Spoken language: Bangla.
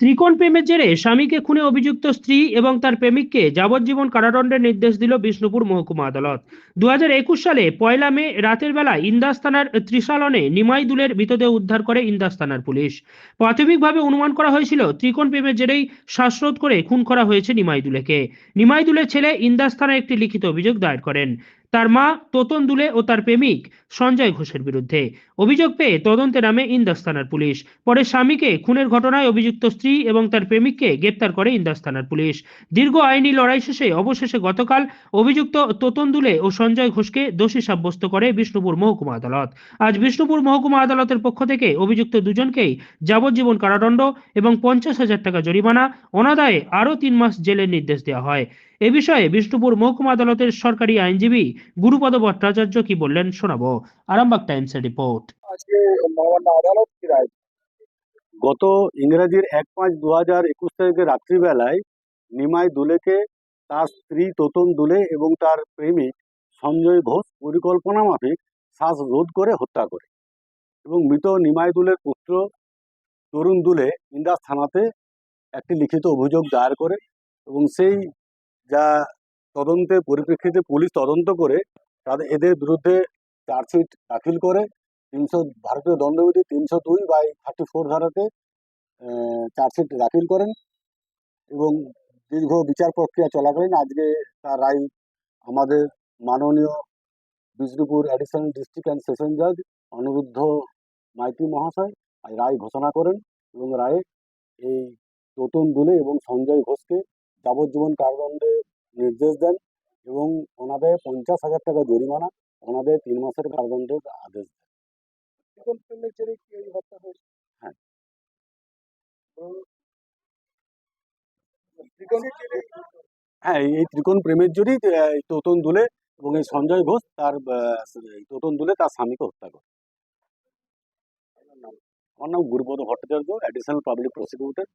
ত্রিকোণ প্রেমের জেরে স্বামীকে খুনে অভিযুক্ত স্ত্রী এবং তার প্রেমিককে যাবজ্জীবন কারাদণ্ডের নির্দেশ দিল বিষ্ণুপুর মহকুমা আদালত। দু সালে পয়লা মে রাতের বেলা ইন্দাস থানার ত্রিশালনে নিমাই দুলের মৃতদেহ উদ্ধার করে ইন্দাস থানার পুলিশ। প্রাথমিকভাবে অনুমান করা হয়েছিল, ত্রিকোণ প্রেমের জেরেই শ্বাসরোধ করে খুন করা হয়েছে নিমাই দুলেকে নিমাই দুলের ছেলে ইন্দাস থানায় একটি লিখিত অভিযোগ দায়ের করেন। তার মা তোতন দুলে ও তার প্রেমিক সঞ্জয় ঘোষের বিরুদ্ধে। অভিযোগ পেয়ে তদন্তে নামে ইন্দাস থানার পুলিশ। পরে স্বামীকে খুনের ঘটনায় অভিযুক্ত স্ত্রী এবং তার প্রেমিককে গ্রেপ্তার করে ইন্দাস থানার পুলিশ। দীর্ঘ আইনি লড়াই শেষে অবশেষে গতকাল অভিযুক্ত তোতন দুলে ও সঞ্জয় ঘোষকে দোষী সাব্যস্ত করে বিষ্ণুপুর মহকুমা আদালত। আজ বিষ্ণুপুর মহকুমা আদালতের পক্ষ থেকে অভিযুক্ত দুজনকেই যাবজ্জীবন কারাদণ্ড এবং পঞ্চাশ হাজার টাকা জরিমানা, অনাদায়ে আরও তিন মাস জেলের নির্দেশ দেওয়া হয়। এ বিষয়ে বিষ্ণুপুর মহকুমা আদালতের সরকারি আইনজীবী গুরুপদ ভট্টাচার্য কি বললেন শোনাবো। আরামবাগ টাইমসের রিপোর্ট। আদালত রায়? গত ইংরেজির এক পাঁচ দু হাজার একুশ তারিখে রাত্রিবেলায় নিমাই দুলেকে তার স্ত্রী তোতন দুলে এবং তার প্রেমিক সঞ্জয় ঘোষ পরিকল্পনা মাফিক শ্বাসরোধ করে হত্যা করে এবং মৃত নিমাই দুলের পুত্র তরুণ দুলে ইন্দাস থানাতে একটি লিখিত অভিযোগ দায়ের করে এবং সেই যা তদন্তের পরিপ্রেক্ষিতে পুলিশ তদন্ত করে তাদের, এদের বিরুদ্ধে চার্জশিট দাখিল করে তিনশো, ভারতীয় দণ্ডবিধি তিনশো দুই বাই থার্টি ফোর ধারাতে চার্জশিট দাখিল করেন এবং দীর্ঘ বিচার প্রক্রিয়া চলাকালীন আজকে তার রায় আমাদের মাননীয় Bishnupur additional district and session জাজ অনিরুদ্ধ মাইতি মহাশয় রায় ঘোষণা করেন এবং রায়ে এই তোতন দুলে এবং সঞ্জয় ঘোষকে যাবজ্জীবন কারাদণ্ডে নির্দেশ দেন এবং ওনাদের পঞ্চাশ হাজার টাকা জরিমানা ওনাদের তিন মাসের কারাদণ্ডের আদেশ দেন। হ্যাঁ। হ্যাঁ এই- ত্রিকোণ প্রেমের এই তোতন দুলে এবং এই সঞ্জয় ঘোষ তার তোতন দুলে তার স্বামীকে হত্যা করে। আমার নাম Gurupada Bhattacharya additional public prosecutor